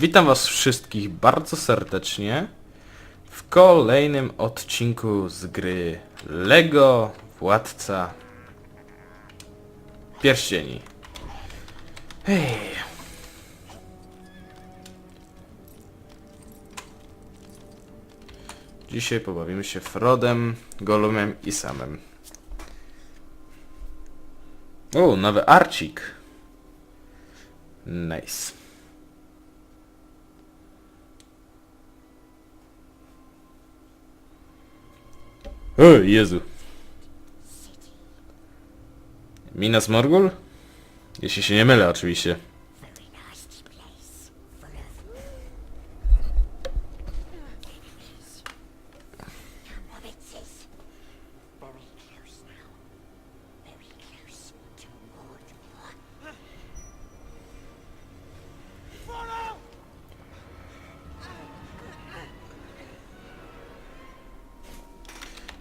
Witam was wszystkich bardzo serdecznie w kolejnym odcinku z gry LEGO Władca Pierścieni. Hej. Dzisiaj pobawimy się Frodem, Golumem i Samem. O, nowy arcik. Nice. O, Jezu. Minas Morgul? Jeśli się nie mylę, oczywiście.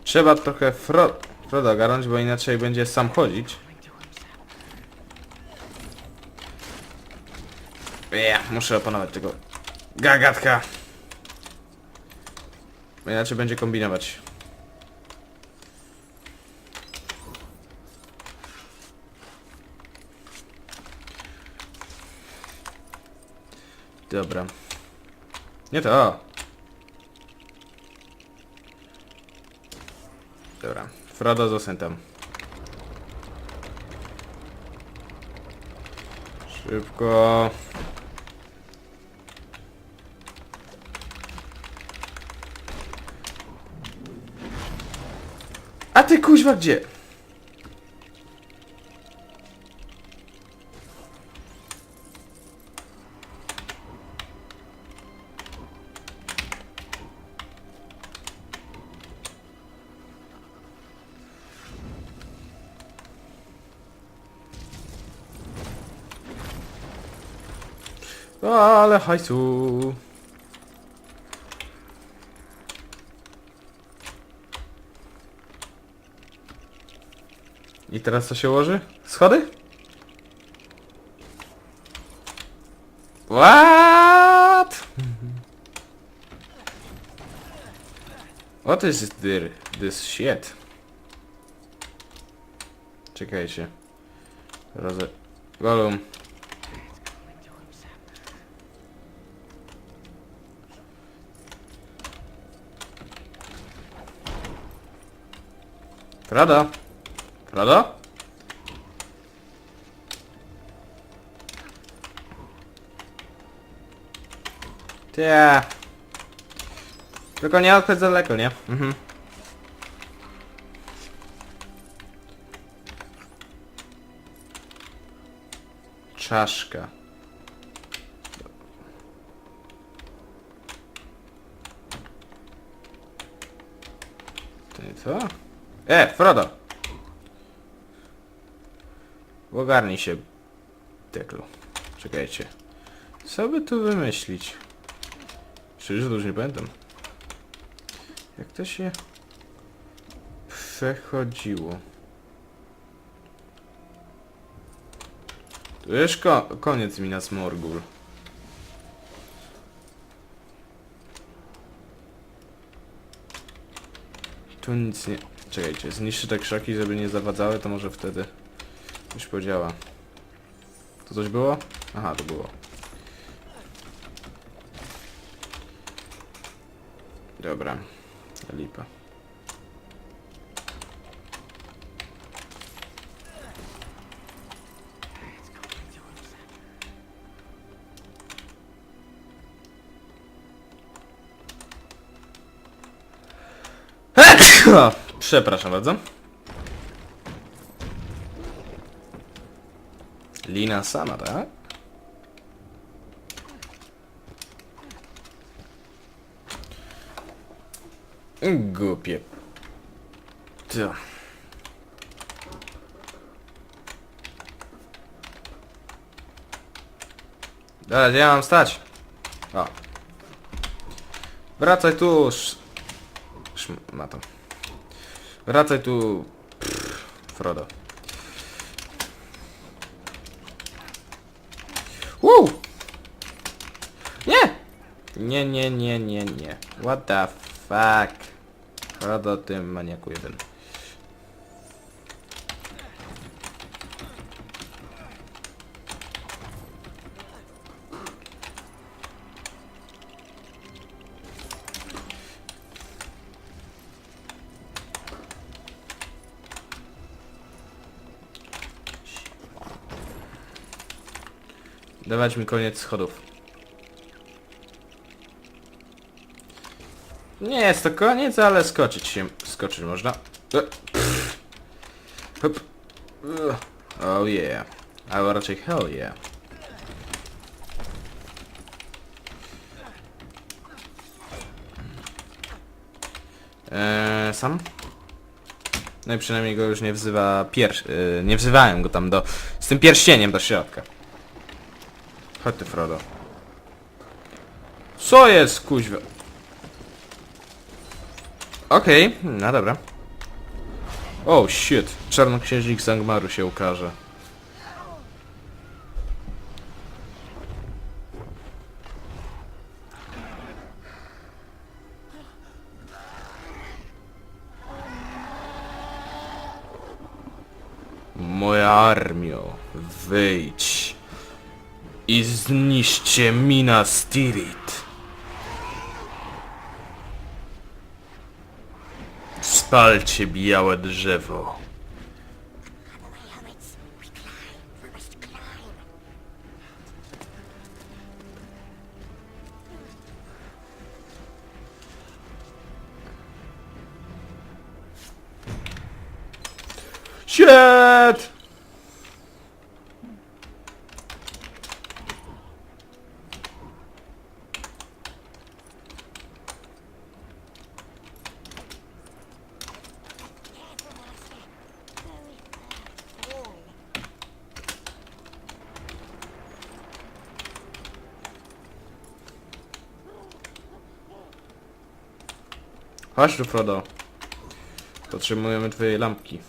Trzeba trochę Fro Frodo garnąć, bo inaczej będzie sam chodzić. Ja, muszę opanować tego gagatka. Bo inaczej będzie kombinować. Dobra. Nie to. Dobra. Frodo, zostań tam. Szybko. A ty kuźwa gdzie? Ale hajsu. I teraz co się ułoży? Schody? What? What is this, this shit? Czekajcie. Roze... Golum. Frodo? Frodo? Tie. Tylko nie odchodź za daleko, nie? Mhm. Czaszka. To nie to? E, Frodo! Ogarnij się, Teklu. Czekajcie. Co by tu wymyślić? To już nie pamiętam. Jak to się przechodziło? Tu już ko koniec Minas Morgul. Tu nic nie... Czekajcie, zniszczy te krzaki, żeby nie zawadzały, to może wtedy już podziała. To coś było? Aha, to było. Dobra. Lipa. Przepraszam bardzo. Lina sama, tak? Głupie. To. Dobra, gdzie ja mam stać? O. Wracaj tu, sz... Szmato. Wracaj tu... Pff, Frodo. Woo! Nie! Nie, nie, nie, nie, nie. What the fuck? Frodo, ty maniaku jeden. Dawać mi koniec schodów. Nie jest to koniec, ale skoczyć się, skoczyć można. E. Hop. Ugh. Oh yeah. Albo raczej hell yeah. Eee, sam? No i przynajmniej go już nie wzywa pier... Yy, nie wzywałem go tam do... z tym pierścieniem do środka. Chodź ty, Frodo. Co jest, kuźwa? Okej, no dobra. Oh shit, czarnoksiężnik Zangmaru się ukaże. Moja armio, wyjdź i zniszcie Minas Tirith. Spalcie białe drzewo. Shit! Chodź tu, Frodo. Potrzebujemy twojej lampki.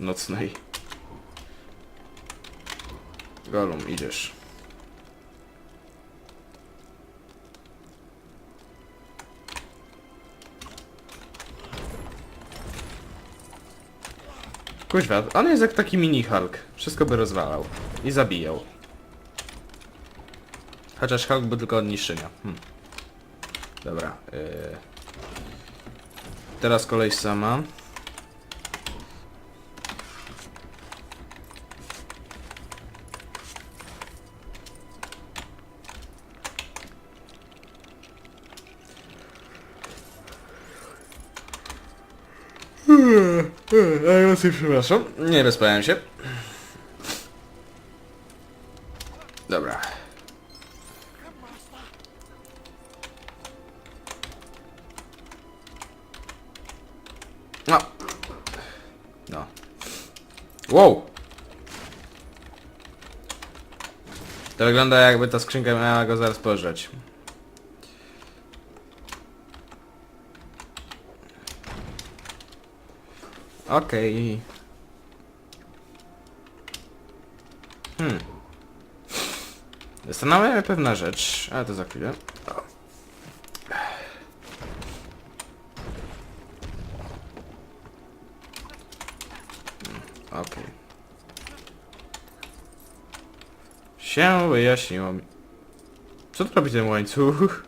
Nocnej. Golum, idziesz. Kuźwa, on jest jak taki mini Hulk. Wszystko by rozwalał. I zabijał. Chociaż Hulk był tylko od niszczenia. Hm. Dobra. Yy... Teraz kolej sama. Ja sobie przepraszam. Nie wyspałem się. To wygląda jakby ta skrzynka miała go zaraz pożreć. Okej. Hmm. Zastanawia pewna rzecz, ale to za chwilę. O. Hmm, Okej. Się wyjaśniło mi. Co tu robi ten łańcuch?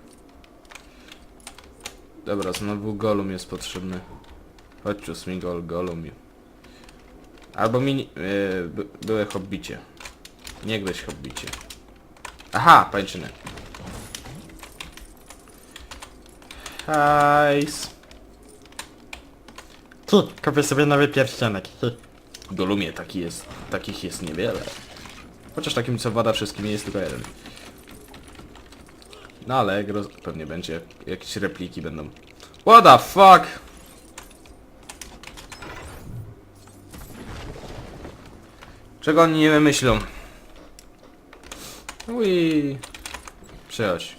Dobra, znowu golum jest potrzebny. Chodź Smigol, Golum. Albo mini... Yy, by, były hobbicie. Niegdyś hobbicie. Aha, pańczyny. Hajs. Ty, kupię sobie nowy pierścionek. Golumie taki jest, takich jest niewiele. Chociaż takim co wada wszystkim jest tylko jeden. No ale roz... pewnie będzie, jakieś repliki będą. What the fuck? Czego oni nie wymyślą? Ui. Przechodź.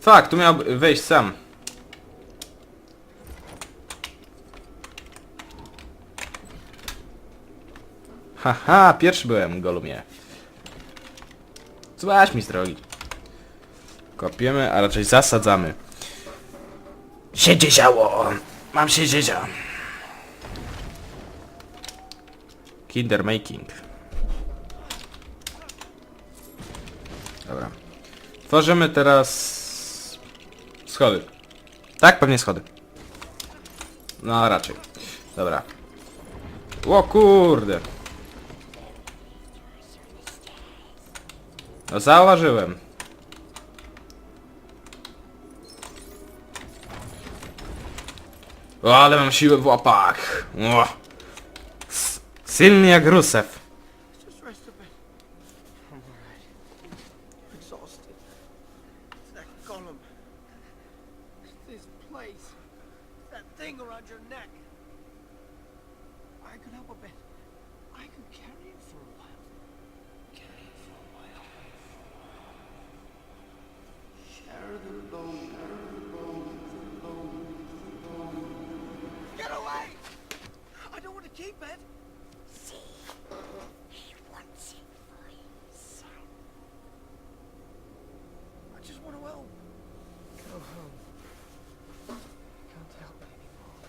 Fuck, tu miał wejść sam. Haha, pierwszy byłem, Golumie. Złaź mi z drogi. Kopiemy, a raczej zasadzamy. Siedzie działo! Mam się dziedzia. Kinder making. Dobra. Tworzymy teraz schody. Tak, pewnie schody. No raczej. Dobra. O kurde. No zauważyłem. O, ale mam siłę w łapach. O. Silny jak Rusew. I could help a bit. I could carry it for a while. Get away! I don't want to keep it. See? He wants it for himself. I just want to help. Go home. Can't help anymore.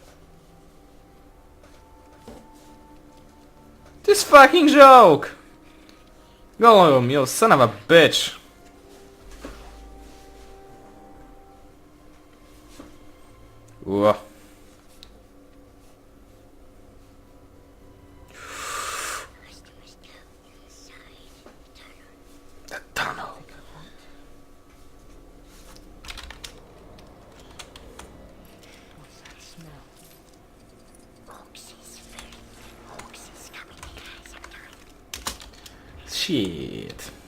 This fucking joke! Go on, you son of a bitch! Ło. First we must go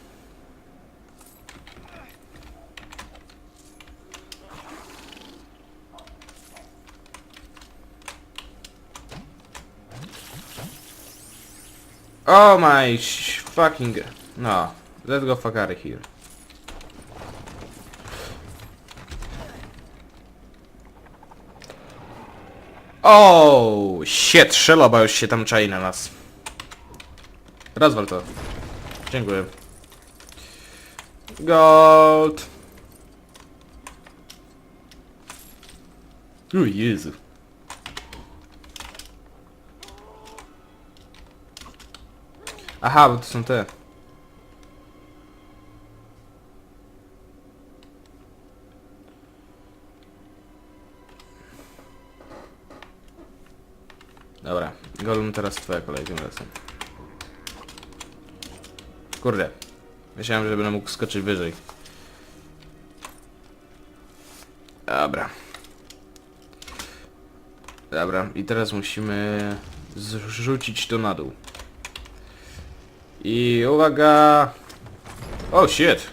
Oh my fucking... No. Let's go fuck out of here. Oh, shit, szeloba już się tam czai na nas. Rozwal to. Dziękuję. Gold. O Jezu. Aha, bo to są te. Dobra, Golem teraz twoja kolej tym razem. Kurde. Myślałem, że będę mógł skoczyć wyżej. Dobra. Dobra, i teraz musimy zrzucić to na dół. I uwaga! Oh shit!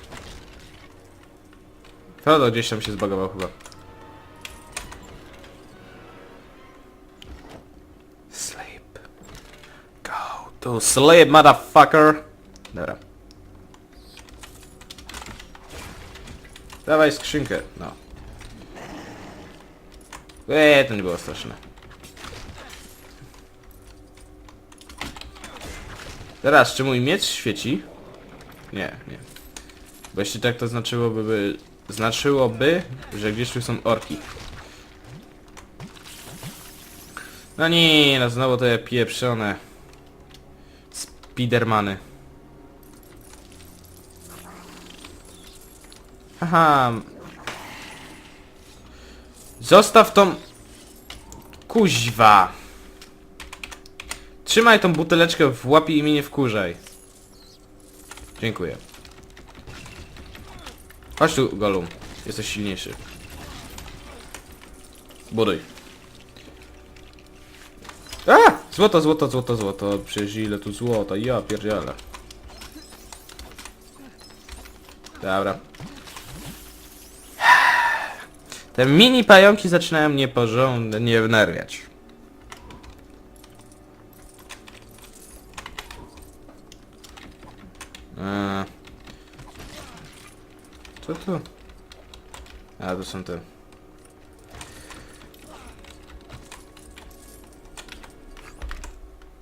Frodo gdzieś tam się zbagował chyba. Sleep. Go to sleep, motherfucker! Dobra. Dawaj skrzynkę, no. Eee, to nie było straszne. Teraz, czy mój miecz świeci? Nie, nie. Bo jeśli tak, to znaczyłoby, by, znaczyłoby, że gdzieś tu są orki. No nie, no znowu te pieprzone Spidermany. Haha. Zostaw tą... Kuźwa. Trzymaj tą buteleczkę w łapie i mnie nie wkurzaj. Dziękuję. Chodź tu, Golum. Jesteś silniejszy. Buduj. A! Złoto, złoto, złoto, złoto. Przecież ile tu złota. Ja pierdzielę. Dobra. Te mini pająki zaczynają mnie porządnie wnerwiać. Eee. To? A, to są te...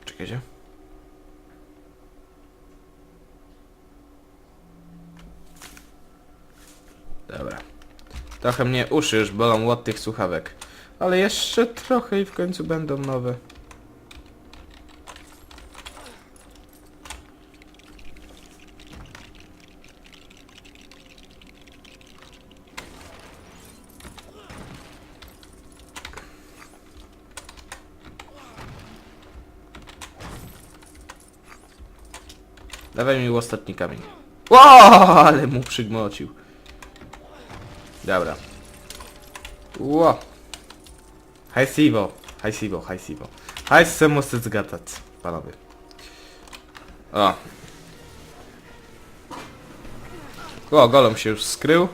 Czekajcie. Dobra. Trochę mnie uszy już bolą od tych słuchawek. Ale jeszcze trochę i w końcu będą nowe. Mi ostatni kamień. Ale mu przygmocił. Dobra. Ło. Haj siwo, haj siwo, haj siwo. Haj se musy zgadać, panowie. O. O, golem się już skrył.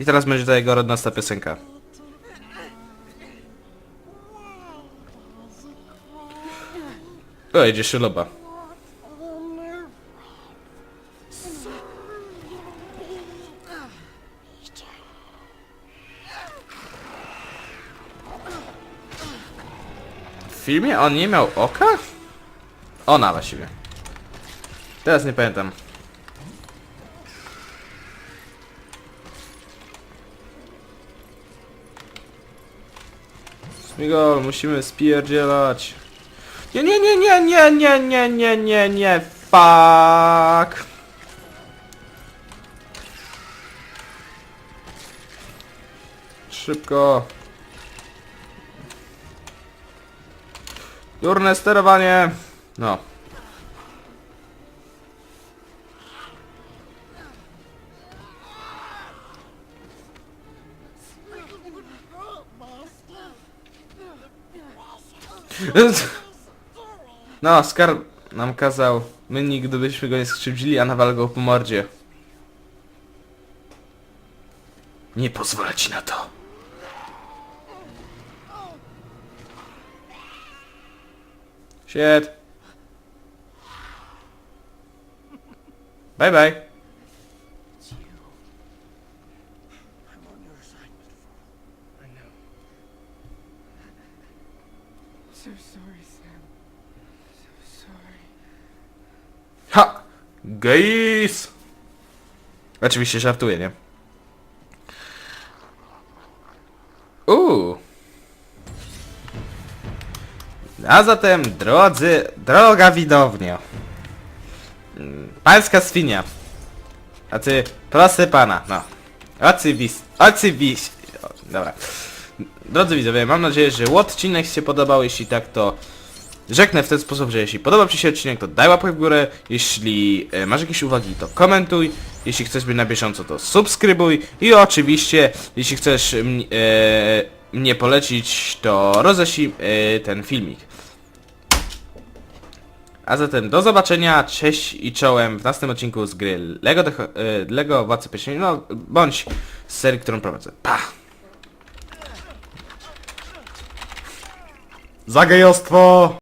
I teraz będzie ta jego rodnasta piosenka. O, jedzie szyloba. Filmie on nie miał oka? Ona właściwie. Teraz nie pamiętam. Smigol, musimy spierdzielać. Nie, nie, nie, nie, nie, nie, nie, nie, nie, nie, fuck. Szybko. Durne sterowanie. No. No, skarb nam kazał. My nigdy byśmy go nie skrzywdzili, a nawal go po mordzie. Nie pozwolę ci na to. Shit. Bye bye. I'm on your Mr. Farrell. I know. So sorry, Sam. So sorry. Ha! Geis! Oczywiście żartuję, nie? A zatem, drodzy, droga widownio. Pańska świnia. A ty, proszę pana, no. Ocyvis, ocyvis. O, Dobra. Drodzy widzowie, mam nadzieję, że odcinek się podobał. Jeśli tak, to Żegnę w ten sposób, że jeśli podoba Ci się odcinek, to daj łapkę w górę, jeśli e, masz jakieś uwagi, to komentuj, jeśli chcesz być na bieżąco, to subskrybuj i oczywiście, jeśli chcesz e, mnie polecić, to roześlij e, ten filmik. A zatem do zobaczenia, cześć i czołem w następnym odcinku z gry Lego, Decho, e, Lego Władcy Pieśni, no bądź z serii, którą prowadzę. Pa! Za gejostwo!